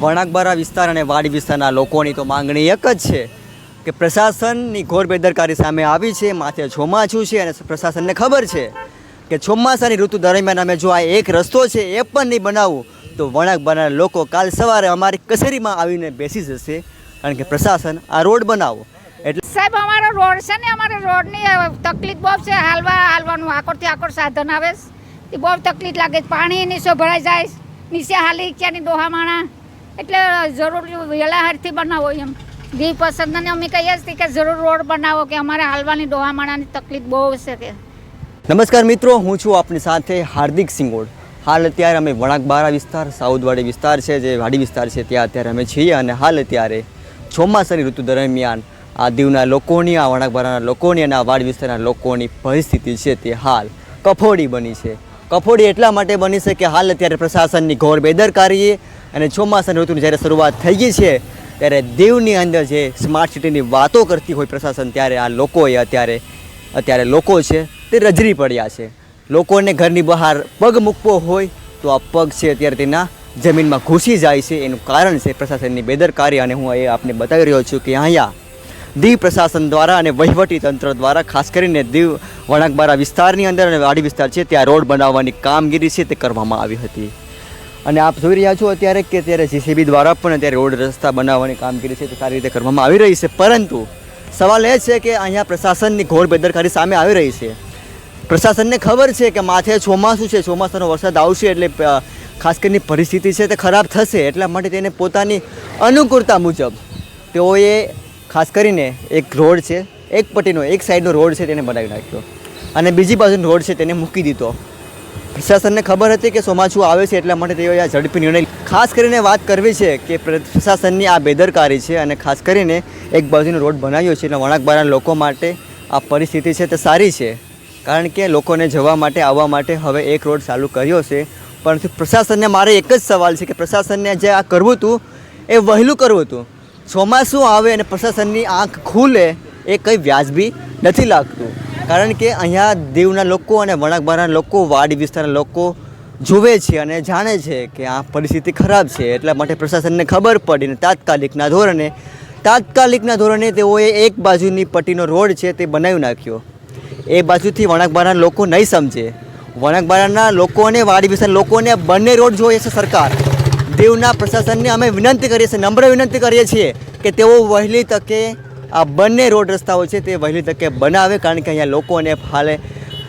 વણાકબારા વિસ્તાર અને વાડી વિસ્તારના લોકોની તો માંગણી એક જ છે કે પ્રશાસનની ઘોર બેદરકારી સામે આવી છે, માથે ચોમાસું છે અને પ્રશાસનને ખબર છે કે ચોમાસાની ઋતુ દરમિયાન અમે જો આ એક રસ્તો છે એ પણ નહીં બનાવવું તો વણાકબારાના લોકો કાલ સવારે અમારી કચેરીમાં આવીને બેસી જશે કારણ કે પ્રશાસન આ રોડ બનાવો. એટલે સાહેબ, અમારો રોડ છે ને, અમારે રોડની તકલીફ બહુ છે. હાલવા, હાલવાનું આકોરથી આકોર સાધન આવે બહુ તકલીફ લાગે છે. પાણી નીચે ભરાઈ જાય નીચે હાલી ક્યાંની ડોહા માણા એટલે જરૂર વહેલા હારથી બનાવો એમ. દી પસંદને અમે કહીએ છીએ કે જરૂર રોડ બનાવો કે અમારે હાલવાની ડોહામાણાની તકલીફ બહુ છે કે. નમસ્કાર મિત્રો, હું છું આપની સાથે હાર્દિક સિંગોડ. હાલ અત્યારે અમે વણાકબારા વિસ્તાર, સાઉદવાડી વિસ્તાર છે, જે વાડી વિસ્તાર છે, ત્યાં અત્યારે અમે છીએ અને હાલ અત્યારે ચોમાસાની ઋતુ દરમિયાન આ દીવના લોકોની, આ વણાકબારાના લોકોની અને આ વાડ વિસ્તારના લોકોની પરિસ્થિતિ છે તે હાલ કફોડી બની છે. કફોડી એટલા માટે બની છે કે હાલ અત્યારે પ્રશાસનની ઘોર બેદરકારીએ અને ચોમાસાની ઋતુની જ્યારે શરૂઆત થઈ ગઈ છે, ત્યારે દીવની અંદર જે સ્માર્ટ સિટીની વાતો કરતી હોય પ્રશાસન, ત્યારે આ લોકોએ અત્યારે અત્યારે લોકો છે તે રજરી પડ્યા છે. લોકોને ઘરની બહાર પગ મૂકવો હોય તો આ પગ છે અત્યારે તેના જમીનમાં ઘૂસી જાય છે. એનું કારણ છે પ્રશાસનની બેદરકારી અને હું એ આપને બતાવી રહ્યો છું કે અહીંયા દીવ પ્રશાસન દ્વારા અને વહીવટી તંત્ર દ્વારા, ખાસ કરીને દીવ વણાકબારા વિસ્તારની અંદર અને વાડી વિસ્તાર છે, ત્યાં રોડ બનાવવાની કામગીરી છે તે કરવામાં આવી હતી. અને આપ જોઈ રહ્યા છો અત્યારે કે અત્યારે જીસીબી દ્વારા પણ અત્યારે રોડ રસ્તા બનાવવાની કામગીરી છે તે સારી રીતે કરવામાં આવી રહી છે. પરંતુ સવાલ એ છે કે અહીંયા પ્રશાસનની ઘોર બેદરકારી સામે આવી રહી છે. પ્રશાસનને ખબર છે કે માથે ચોમાસું છે. ચોમાસાનો વરસાદ આવશે એટલે ખાસ કરીને પરિસ્થિતિ છે તે ખરાબ થશે. એટલા માટે તેને પોતાની અનુકૂળતા મુજબ તેઓએ ખાસ કરીને એક રોડ છે, એક પટ્ટીનો, એક સાઈડનો રોડ છે તેને બનાવી નાખ્યો. અને બીજી બાજુનો રોડ છે તેને મૂકી દીધો. પ્રશાસનને ખબર હતી કે ચોમાસું આવે છે એટલા માટે તેઓએ આ ઝડપી નિર્ણય ખાસ કરીને વાત કરવી છે કે પ્રશાસનની આ બેદરકારી છે અને ખાસ કરીને એક બાજુનો રોડ બનાવ્યો છે એટલે વણાકબારા લોકો માટે આ પરિસ્થિતિ છે તે સારી છે. કારણ કે લોકોને જવા માટે, આવવા માટે હવે એક રોડ ચાલુ કર્યો છે. પરંતુ પ્રશાસનને મારે એક જ સવાલ છે કે પ્રશાસનને જે આ કરવું હતું, એ વહેલું કરવું હતું. ચોમાસું આવે અને પ્રશાસનની આંખ ખુલે એ કંઈ વ્યાજબી નથી લાગતું. કારણ કે અહીંયા દીવના લોકો અને વણાકબારાના લોકો, વાડી વિસ્તારના લોકો જુએ છે અને જાણે છે કે આ પરિસ્થિતિ ખરાબ છે. એટલા માટે પ્રશાસનને ખબર પડીને તાત્કાલિકના ધોરણે તાત્કાલિકના ધોરણે તેઓએ એક બાજુની પટ્ટીનો રોડ છે તે બનાવી નાખ્યો. એ બાજુથી વણાકબારાના લોકો નહીં સમજે. વણાકબારાના લોકો અને વાડી વિસ્તારના લોકોને બંને રોડ જોઈએ છે સરકાર. દેવના પ્રશાસનને અમે વિનંતી કરીએ છીએ, નમ્ર વિનંતી કરીએ છીએ કે તેઓ વહેલી તકે આ બંને રોડ રસ્તાઓ છે તે વહેલી તકે બનાવે કારણ કે અહીંયા લોકોને હાલે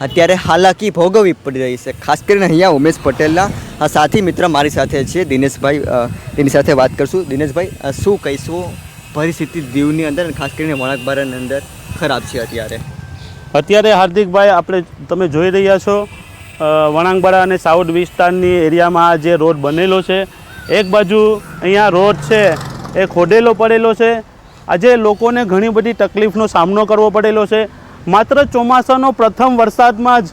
અત્યારે હાલાકી ભોગવવી પડી રહી છે. ખાસ કરીને અહીંયા ઉમેશ પટેલના આ સાથી મિત્ર મારી સાથે છે, દિનેશભાઈ તેની સાથે વાત કરશું. દિનેશભાઈ શું કહીશું? પરિસ્થિતિ દીવની અંદર અને ખાસ કરીને વણાકબારાની અંદર ખરાબ છે અત્યારે. અત્યારે હાર્દિકભાઈ, આપણે તમે જોઈ રહ્યા છો વણાંગબારા અને સાઉથ વિસ્તારની એરિયામાં આ જે રોડ બનેલો છે, એક બાજુ અહીંયા રોડ છે એ ખોદેલો પડેલો છે આજે લોકોને ઘણી બધી તકલીફનો સામનો કરવો પડેલો છે. માત્ર ચોમાસાનો પ્રથમ વરસાદમાં જ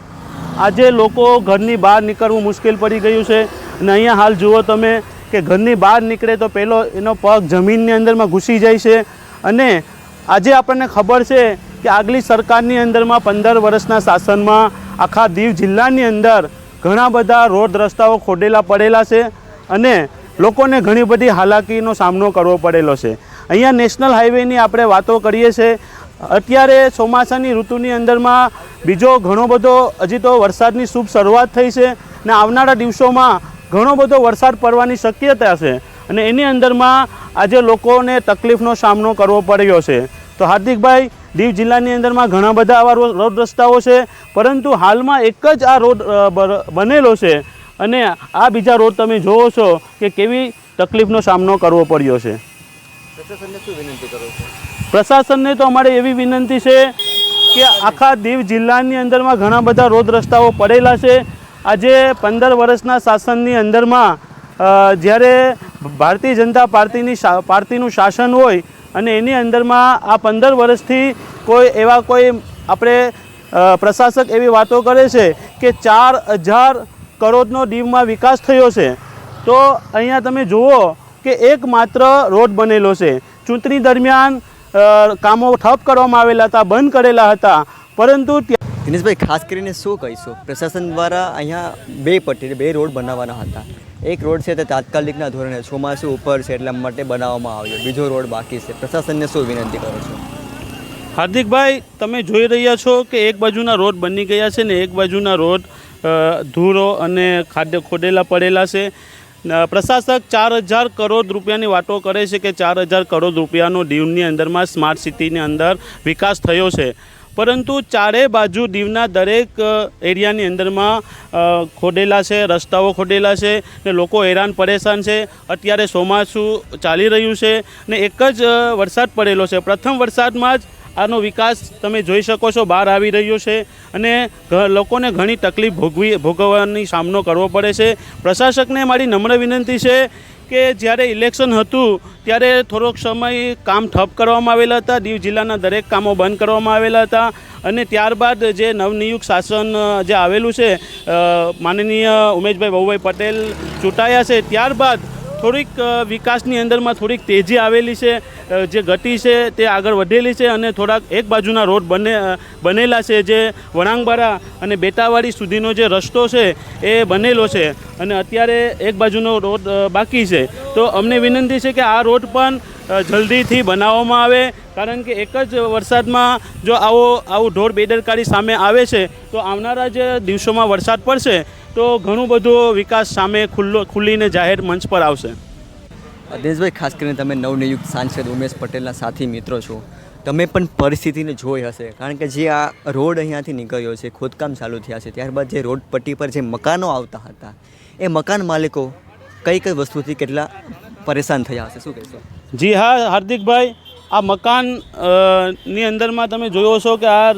આજે લોકો ઘરની બહાર નીકળવું મુશ્કેલ પડી ગયું છે. અને અહીંયા હાલ જુઓ તમે કે ઘરની બહાર નીકળે તો પહેલો એનો પગ જમીનની અંદરમાં ઘૂસી જાય છે. અને આજે આપણને ખબર છે કે આગલી સરકારની અંદરમાં પંદર વર્ષના શાસનમાં આખા દીવ જિલ્લાની અંદર ઘણા બધા રોડ રસ્તાઓ ખોદેલા પડેલા છે. અને લોકોને ઘણી બધી હાલાકીનો સામનો કરવો પડેલો છે. અહીંયા નેશનલ હાઈવેની આપણે વાતો કરીએ છીએ. અત્યારે ચોમાસાની ઋતુની અંદરમાં બીજો ઘણો બધો, હજી તો વરસાદની શુભ શરૂઆત થઈ છે ને આવનારા દિવસોમાં ઘણો બધો વરસાદ પડવાની શક્યતા છે અને એની અંદરમાં આજે લોકોને તકલીફનો સામનો કરવો પડ્યો છે. તો હાર્દિકભાઈ, દીવ જિલ્લાની અંદરમાં ઘણા બધા આવા રોડ રસ્તાઓ છે, પરંતુ હાલમાં એક જ આ રોડ બનેલો છે અને આ બીજા રોડ તમે જોવો છો કે કેવી તકલીફનો સામનો કરવો પડ્યો છે. પ્રશાસનને તો અમારે એવી વિનંતી છે કે આખા દીવ જિલ્લાની અંદરમાં ઘણા બધા રોડ રસ્તાઓ પડેલા છે. આજે પંદર વર્ષના શાસનની અંદરમાં જ્યારે ભારતીય જનતા પાર્ટીની પાર્ટીનું શાસન હોય અને એની અંદરમાં આ પંદર વર્ષથી કોઈ એવા કોઈ આપણે પ્રશાસક એવી વાતો કરે છે કે ચાર હજાર કરોડનો દીવમાં વિકાસ થયો છે. તો અહીંયા તમે જુઓ કે એકમાત્ર રોડ બનેલો છે. ચૂંટણી દરમિયાન કામો ઠપ કરવામાં આવેલા હતા બંધ કરેલા હતા પરંતુ દિનેશભાઈ ખાસ કરીને શું કહીશું? પ્રશાસન દ્વારા અહીંયા બે પટ્ટી બે રોડ બનાવવાના હતા. એક રોડ છે તે તાત્કાલિકના ધોરણે ચોમાસું ઉપર છે એટલા માટે બનાવવામાં આવ્યો. બીજો રોડ બાકી છે. પ્રશાસનને શું વિનંતી કરો છો? હાર્દિકભાઈ તમે જોઈ રહ્યા છો કે એક બાજુના રોડ બની ગયા છે ને એક બાજુના રોડ ધૂળો અને ખાદ્ય ખોદેલા પડેલા છે. પ્રશાસક ચાર હજાર કરોડ રૂપિયાની વાતો કરે છે કે ચાર હજાર કરોડ રૂપિયાનો દીવની અંદરમાં સ્માર્ટ સિટીની અંદર વિકાસ થયો છે. પરંતુ ચારે બાજુ દીવના દરેક એરિયાની અંદરમાં ખોડેલા છે, રસ્તાઓ ખોદેલા છે ને લોકો હેરાન પરેશાન છે. અત્યારે ચોમાસું ચાલી રહ્યું છે ને એક જ વરસાદ પડેલો છે. પ્રથમ વરસાદમાં જ આનો વિકાસ તમે જોઈ શકો છો, બહાર આવી રહ્યો છે અને લોકોને ઘણી તકલીફ ભોગવી, ભોગવવાની સામનો કરવો પડે છે. પ્રશાસકને મારી નમ્ર વિનંતી છે કે જ્યારે ઇલેક્શન હતું, ત્યારે થોડોક સમય કામ ઠપ કરવામાં આવેલા હતા, દીવ જિલ્લાના દરેક કામો બંધ કરવામાં આવેલા હતા અને ત્યારબાદ જે નવનિયુક્ત શાસન જે આવેલું છે માનનીય ઉમેશભાઈ બહુભાઈ પટેલ ચૂંટાયા છે, ત્યારબાદ થોડીક વિકાસની અંદરમાં થોડીક તેજી આવેલી છે જે ગતિ છે તે આગળ વધેલી છે અને થોડાક એક બાજુના રોડ બને બનેલા છે જે વણાંગબારા અને બેટાવાડી સુધીનો જે રસ્તો છે એ બનેલો છે અને અત્યારે એક બાજુનો રોડ બાકી છે. તો અમને વિનંતી છે કે આ રોડ પણ જલ્દીથી બનાવવામાં આવે, કારણ કે એક જ વરસાદમાં જો આવો, આવું ઢોર બેદરકારી સામે આવે છે, તો આવનારા જે દિવસોમાં વરસાદ પડશે તો ઘણું બધું વિકાસ સામે ખુલ્લો ખુલ્લીને જાહેર મંચ પર આવશે. દેશભાઈ ખાસ કરીને તમે નવનિયુક્ત સાંસદ ઉમેશ પટેલના સાથી મિત્રો છો. તમે પણ પરિસ્થિતિને જોઈ હશે. કારણ કે જે આ રોડ અહીંયાથી નીકળ્યો છે ખોદકામ ચાલુ થયા છે ત્યારબાદ જે રોડ પટ્ટી પર જે મકાનો આવતા હતા એ મકાન માલિકો કઈ કઈ વસ્તુથી કેટલા પરેશાન થયા હશે? શું કહેશો? જી હા હાર્દિકભાઈ આ મકાનની અંદરમાં તમે જોયો છો કે આ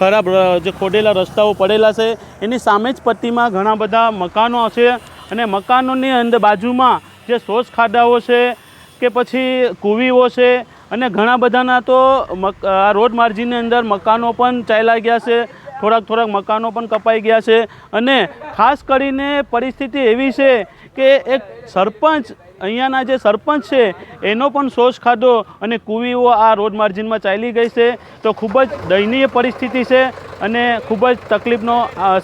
ખરાબ જે ખોડેલા રસ્તાઓ પડેલા છે, એની સામે જ પટ્ટીમાં ઘણા બધા મકાનો છે અને મકાનોની અંદર બાજુમાં જે શોષ ખાડાઓ છે કે પછી કુવીઓ છે અને ઘણા બધાના તો આ રોડ માર્જિનની અંદર મકાનો પણ ચાલ્યા ગયા છે, થોડાક થોડાક મકાનો પણ કપાઈ ગયા છે અને ખાસ કરીને પરિસ્થિતિ એવી છે કે એક સરપંચ અહીંયાના જે સરપંચ છે, એનો પણ શોષ ખાધો અને કુવીઓ આ રોડ માર્જિનમાં ચાલી ગઈ છે. તો ખૂબ જ દયનીય પરિસ્થિતિ છે અને ખૂબ જ તકલીફનો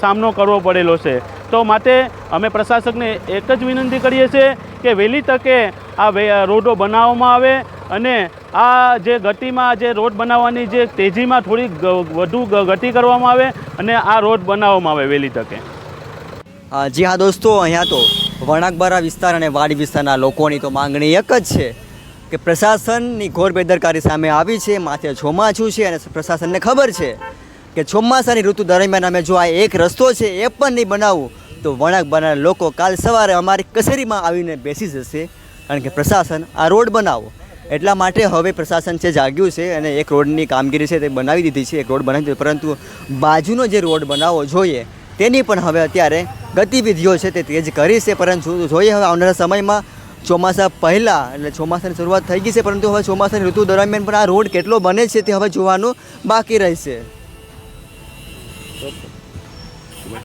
સામનો કરવો પડેલો છે. તો માટે અમે પ્રશાસકને એક જ વિનંતી કરીએ છીએ કે વહેલી તકે આ રોડો બનાવવામાં આવે અને આ જે ગતિમાં, જે રોડ બનાવવાની જે તેજીમાં થોડી વધુ ગતિ કરવામાં આવે અને આ રોડ બનાવવામાં આવે વહેલી તકે. જી હા દોસ્તો, અહીંયા તો વણાકબારા વિસ્તાર અને વાડી વિસ્તારના લોકોની તો માંગણી એક જ છે કે પ્રશાસનની ઘોર બેદરકારી સામે આવી છે, માથે ચોમાસું છે અને પ્રશાસનને ખબર છે કે ચોમાસાની ઋતુ દરમિયાન અમે જો આ એક રસ્તો છે એ પણ નહીં બનાવવું તો વણાકબારાના લોકો કાલ સવારે અમારી કચેરીમાં આવીને બેસી જશે કારણ કે પ્રશાસન આ રોડ બનાવો. એટલા માટે હવે પ્રશાસન છે, જાગ્યું છે અને એક રોડની કામગીરી છે તે બનાવી દીધી છે, એક રોડ બનાવી પરંતુ બાજુનો જે રોડ બનાવવો જોઈએ તેની પણ હવે અત્યારે ગતિવિધિઓ છે તે તેજ કરી છે, પરંતુ જોઈએ હવે આવનારા સમયમાં ચોમાસા પહેલાં એટલે ચોમાસાની શરૂઆત થઈ ગઈ છે, પરંતુ હવે ચોમાસાની ઋતુ દરમિયાન પણ આ રોડ કેટલો બને છે તે હવે જોવાનું બાકી રહેશે.